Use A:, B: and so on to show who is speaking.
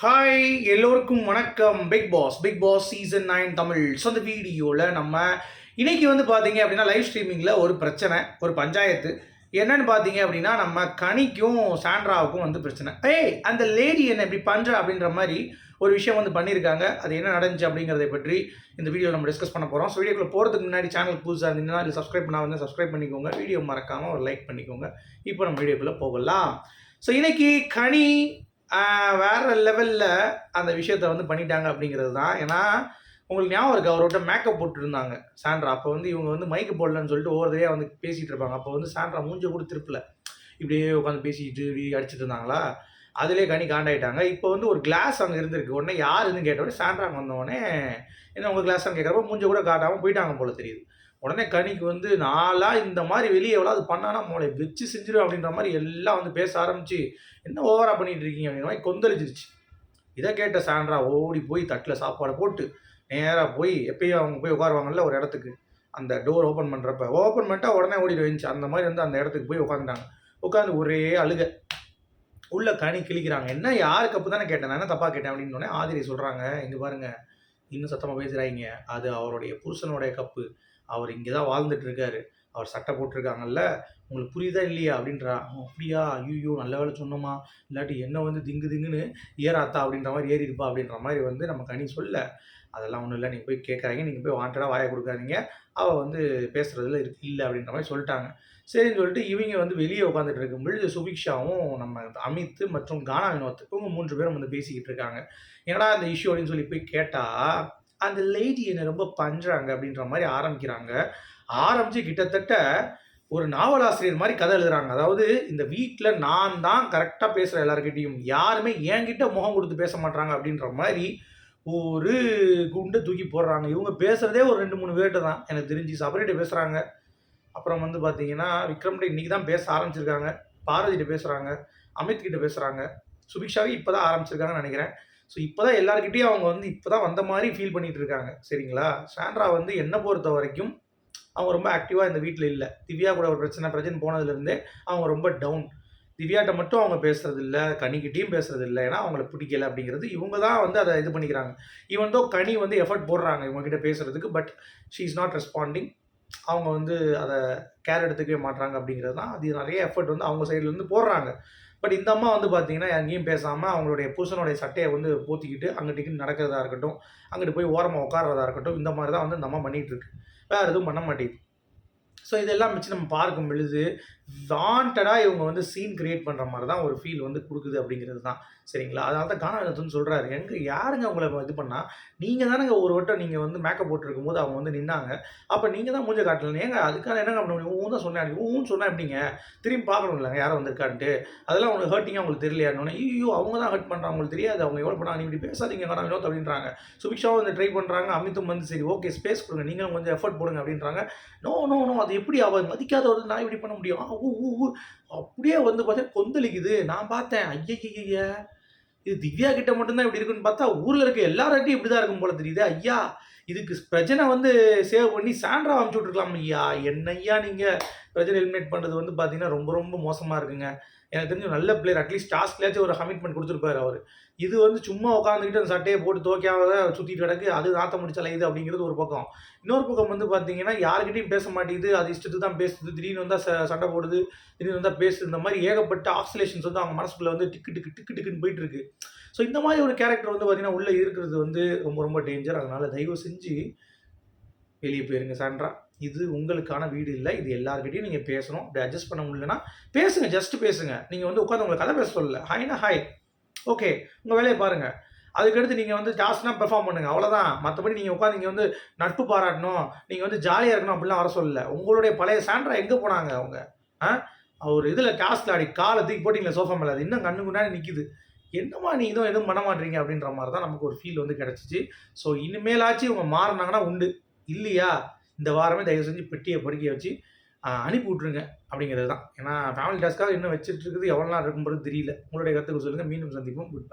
A: Hi எல்லோருக்கும் வணக்கம். Bigg Boss Bigg Boss season nine Tamil. So அந்த வீடியோவில் நம்ம இன்னைக்கு வந்து பார்த்தீங்க அப்படின்னா லைவ் ஸ்ட்ரீமிங்கில் ஒரு பிரச்சனை ஒரு பஞ்சாயத்து. என்னன்னு பார்த்தீங்க அப்படின்னா நம்ம கனிக்கும் சாண்ட்ராவுக்கும் வந்து பிரச்சனை. ஏய் அந்த லேடி என்ன இப்படி பண்ணுற அப்படின்ற மாதிரி ஒரு விஷயம் வந்து பண்ணியிருக்காங்க அது என்ன நடந்துச்சு அப்படிங்கிறத பற்றி இந்த வீடியோவில் நம்ம டிஸ்கஸ் பண்ண போகிறோம் ஸோ வீடியோக்குள்ள போகிறதுக்கு முன்னாடி சேனல் புதுசாக இருந்தீங்கன்னா இல்லை சப்ஸ்கிரைப் பண்ணா வந்து சப்ஸ்கிரைப் பண்ணிக்கோங்க. வீடியோ மறக்காமல் ஒரு லைக் பண்ணிக்கோங்க. இப்போ நம்ம வீடியோக்குள்ளே போகலாம். ஸோ இன்னைக்கு கனி வேற லெவலில் அந்த விஷயத்த வந்து பண்ணிட்டாங்க அப்படிங்கிறது தான். ஏன்னா உங்களுக்கு ஞாபகம் இருக்கு? அவர்கிட்ட மேக்கப் போட்டுருந்தாங்க சாண்ட்ரா. அப்போ வந்து இவங்க வந்து மைக்கு போடலன்னு சொல்லிட்டு ஒவ்வொரு வந்து பேசிகிட்டு இருப்பாங்க. அப்போ வந்து சாண்ட்ரா மூஞ்ச கூட திருப்பில். இப்படியே உட்காந்து பேசிக்கிட்டு இப்படி அடிச்சிட்டு இருந்தாங்களா? அதிலே கனி காண்டாயிட்டாங்க. இப்போ வந்து ஒரு கிளாஸ் அங்கே இருந்திருக்கு. உடனே யாருன்னு கேட்டோடனே சாண்ட்ரா அங்கே வந்தோடனே என்ன உங்கள் கிளாஸ் கேட்குறப்ப மூஞ்ச கூட காட்டாமல் போயிட்டாங்க போல தெரியுது. உடனே கனிக்கு வந்து நாளா இந்த மாதிரி வெளியே எவ்வளோ பண்ணானா மூளை வச்சு செஞ்சிடும் அப்படின்ற மாதிரி எல்லாம் வந்து பேச ஆரம்பிச்சு என்ன ஓவரா பண்ணிட்டு இருக்கீங்க அப்படின்ற மாதிரி கொந்தளிச்சிருச்சு. இதை கேட்ட சாண்ட்ரா ஓடி போய் தட்டில் சாப்பாடை போட்டு நேராக போய் எப்பயும் அவங்க போய் உட்காருவாங்கல்ல ஒரு இடத்துக்கு. அந்த டோர் ஓப்பன் பண்ணுறப்ப ஓப்பன் பண்ணிட்டா உடனே ஓடி வந்துச்சு அந்த மாதிரி வந்து அந்த இடத்துக்கு போய் உட்காந்துட்டாங்க. உட்காந்து ஒரே அழுக. உள்ள கனி கிழிக்கிறாங்க. என்ன யாருக்கு அப்போ தானே கேட்டேன். நான் என்ன தப்பாக கேட்டேன்? அப்படின்னு உடனே ஆதிரி சொல்கிறாங்க இங்கே பாருங்கள் இன்னும் சத்தமாக பேசுகிறாங்க அது அவருடைய புருஷனுடைய கப்பு. அவர் இங்கே தான் வாழ்ந்துட்டு இருக்காரு. அவர் சட்டை போட்டிருக்காங்கல்ல உங்களுக்கு புரியுதா இல்லையா அப்படின்றா. அப்படியா? ஐயோ நல்ல வேலை சொன்னோமா? இல்லாட்டி என்ன வந்து திங்கு திங்குன்னு ஏறாத்தா அப்படின்ற மாதிரி ஏறி இருப்பா அப்படின்ற மாதிரி வந்து நம்ம கனி சொல்ல. அதெல்லாம் ஒன்றும் இல்லை நீங்கள் போய் கேட்குறாங்க நீங்கள் போய் வாண்டடாக வாயை கொடுக்காதீங்க. அவள் வந்து பேசுகிறதுல இருக்கு இல்லை அப்படின்ற மாதிரி சொல்லிட்டாங்க. சரின்னு சொல்லிட்டு இவங்க வந்து வெளியே உட்காந்துட்டு இருக்கும்பொழுது சுபிக்ஷாவும் நம்ம அமித் மற்றும் கானா வினோத் இவங்க மூன்று பேரும் வந்து பேசிக்கிட்டு இருக்காங்க. என்னடா அந்த இஷ்யூ அப்படின்னு சொல்லி போய் கேட்டால் அந்த லேடி என்னை ரொம்ப பண்றாங்க அப்படின்ற மாதிரி ஆரம்பிக்கிறாங்க. ஆரம்பிச்சு கிட்டத்தட்ட ஒரு நாவலாசிரியர் மாதிரி கதை எழுதுறாங்க. அதாவது இந்த வீட்டில் நான் தான் கரெக்டாக பேசுகிற எல்லாருக்கிட்டையும் யாருமே என்கிட்ட முகம் கொடுத்து பேச மாட்டாங்க அப்படின்ற மாதிரி ஒரு குண்டை தூக்கி போடுறாங்க. இவங்க பேசுகிறதே ஒரு ரெண்டு மூணு பேர்கிட்ட தான். எனக்கு தெரிஞ்சு சபரிட்ட பேசுகிறாங்க அப்புறம் வந்து பார்த்தீங்கன்னா விக்ரம்கிட்ட இன்றைக்கி தான் பேச ஆரம்பிச்சிருக்காங்க. பாரதிகிட்ட பேசுகிறாங்க அமித்கிட்ட பேசுகிறாங்க சுபிக்ஷாவே இப்போ தான் ஆரம்பிச்சிருக்காங்கன்னு நினைக்கிறேன். ஸோ இப்போ தான் எல்லாருக்கிட்டேயும் அவங்க வந்து இப்போ தான் வந்த மாதிரி ஃபீல் பண்ணிகிட்டு இருக்காங்க. சரிங்களா? சாண்ட்ரா வந்து என்னை பொறுத்த வரைக்கும் அவங்க ரொம்ப ஆக்டிவாக இந்த வீட்டில் இல்லை. திவ்யா கூட ஒரு பிரச்சனை பிரச்சனை போனதுலேருந்தே அவங்க ரொம்ப டவுன் திவ்யாட்ட மட்டும் அவங்க பேசுறது இல்லை கனிக்கிட்டையும் பேசுறது இல்லை ஏன்னா அவங்கள பிடிக்கல அப்படிங்கிறது இவங்க தான் வந்து அதை இது பண்ணிக்கிறாங்க. ஈவன் தோ கனி வந்து எஃபர்ட் போடுறாங்க இவங்ககிட்ட பேசுகிறதுக்கு பேசுறதுக்கு but she is not responding அவங்க வந்து அதை கேர் எடுத்துக்கவே மாட்டுறாங்க அப்படிங்கிறது தான். அது நிறைய எஃபர்ட் வந்து அவங்க சைட்லேருந்து போடுறாங்க. பட் இந்த அம்மா வந்து பார்த்தீங்கன்னா எங்கேயும் பேசாமல் அவங்களுடைய புருஷனுடைய சட்டையை வந்து போத்திக்கிட்டு அங்கிட்டு இங்கிட்டு நடக்கிறதா இருக்கட்டும் அங்கிட்டு போய் ஓரமாக உட்காரதா இருக்கட்டும் இந்த மாதிரி தான் வந்து இந்த அம்மா பண்ணிகிட்டு இருக்கு. வேறு எதுவும் பண்ண மாட்டேங்குது. ஸோ இதெல்லாம் வச்சு நம்ம பார்க்கும் பொழுது வாண்டடாக இவங்க வந்து சீன் கிரியேட் பண்ணுற மாதிரி தான் ஒரு ஃபீல் வந்து கொடுக்குது அப்படிங்கிறது தான். சரிங்களா? அதனால தான் காணாவினத்துன்னு சொல்கிறாரு எங்கே யாருங்க உங்களை இது பண்ணால் நீங்கள் தானங்க ஒரு வட்டம் நீங்கள் வந்து மேக்கப் போட்டிருக்கும் போது அவங்க வந்து நின்னாங்க. அப்போ நீங்கள் தான் மூஞ்ச காட்டலாம் ஏங்க அதுக்காக என்ன பண்ண முடியும்? ஊன் தான் சொன்னேன் ஊன்னு சொன்னால் எப்படிங்க? திரும்பி பார்க்கணும் இல்லைங்க யாரும் வந்திருக்கான்ட்டு. அதெல்லாம் உங்களுக்கு ஹர்ட்டிங்காக உங்களுக்கு தெரியலையானோன்னே ஐயோ அவங்க தான் ஹர்ட் பண்ணுறாங்க அவங்களுக்கு தெரியாது. அவங்க எவ்வளோ பண்ணாங்க? நீ இப்படி பேசாதீங்க காணா வினோத் அப்படின்றாங்க. சுபிக்ஷாவும் வந்து ட்ரை பண்ணுறாங்க அமித்தும் வந்து சரி ஓகே ஸ்பேஸ் கொடுங்க. நீங்களும் கொஞ்சம் எஃபர்ட் போடுங்க அப்படின்றாங்க. நோ நோ நோ அது எப்படி அவ மதிக்காதவர்கள் நான் இப்படி பண்ண முடியும்? ஊ ஊ ஊ. அப்படியே வந்து பார்த்தா கொந்தளிக்குது. நான் பார்த்தேன். ஐயய்ய. இது திவ்யா கிட்ட மட்டும்தான் இப்படி இருக்குன்னு பார்த்தா ஊரில் இருக்க எல்லார்கிட்டையும் இப்படி தான் இருக்கும் போல தெரியுது. ஐயா இதுக்கு பிரச்சனை வந்து சேவ் பண்ணி சாண்ட்ரா அமுச்சு விட்டுருக்கலாம் ஐயா. என்ன ஐயா நீங்க பிரச்சனை எலிமினேட் பண்ணுறது வந்து பார்த்தீங்கன்னா ரொம்ப ரொம்ப மோசமாக இருக்குங்க. எனக்கு தெரிஞ்ச நல்ல பிளேயர் அட்லீஸ்ட் டாஸ்க்லேயாச்சும் ஒரு கமிட்மெண்ட் கொடுத்துருப்பாரு அவர். இது வந்து சும்மா உட்காந்துக்கிட்டு அந்த சட்டையை போட்டு தோக்காத சுற்றிட்டு கிடக்கு அது நாத்த முடிச்சல இது அப்படிங்கிறது ஒரு பக்கம். இன்னொரு பக்கம் வந்து பார்த்தீங்கன்னா யாருக்கிட்டையும் பேச மாட்டேங்குது அது இஷ்டத்துக்கு தான் பேசுது திடீர்னு வந்தால் ச சண்டை போடுது திடீர்னு வந்தால் பேசுது இந்த மாதிரி ஏகப்பட்ட ஆக்சிலேஷன்ஸ் வந்து அவங்க மனசுக்குள்ள வந்து டிக்கு டிக்கு டிக்கு டிக்குன்னு போயிட்டு இருக்கு ஸோ இந்த மாதிரி ஒரு கேரக்டர் வந்து பார்த்தீங்கன்னா உள்ளே இருக்கிறது வந்து ரொம்ப ரொம்ப டேஞ்சர் அதனால் தயவு செஞ்சு வெளியே போயிருங்க சாண்ட்ரா. இது உங்களுக்கான வீடு இல்லை இது எல்லாருக்கிட்டையும் நீங்கள் பேசணும். அப்படி அட்ஜஸ்ட் பண்ண முடியலன்னா பேசுங்க ஜஸ்ட் பேசுங்க. நீங்கள் வந்து உட்காந்து உங்களை கதை பேச சொல்லல. ஹைனா ஹாய் ஓகே உங்கள் வேலையை பாருங்கள் அதுக்கடுத்து நீங்கள் வந்து டாஸ்க்னா பெர்ஃபார்ம் பண்ணுங்கள் அவ்வளோதான் மற்றபடி நீங்கள் உட்காந்து இங்கே வந்து நட்பு பாராட்டணும். நீங்கள் வந்து ஜாலியாக இருக்கணும் அப்படிலாம் வர சொல்லல. உங்களுடைய பழைய சாண்ட்ரா எங்கே போனாங்க அவங்க? ஆ? ஒரு இதில் டாஸ்கில் ஆடி காலை தூக்கி போட்டிங்களே சோஃபா மேலே. அது இன்னும் கண்ணு முன்னாடி நிற்கிது என்னம்மா நீ இதுவும் எதுவும் பண்ண மாட்டீங்க அப்படின்ற மாதிரி தான் நமக்கு ஒரு ஃபீல் வந்து கிடச்சிச்சு. ஸோ இனிமேலாச்சும் இவங்க மாறினாங்கன்னா உண்டு. இல்லையா? இந்த வாரமே தயவு செஞ்சு பெட்டியை படிக்க வச்சு அனுப்பி விட்ருங்க அப்படிங்கிறது தான். ஏன்னா ஃபேமிலி டாஸ்க்காக இன்னும் வச்சுட்டு இருக்குது. எவ்வளோ நாள் இருக்கும்போது தெரியல. உங்களுடைய கருத்துக்கு சொல்லுங்கள் மீண்டும் சந்திப்போம். குட்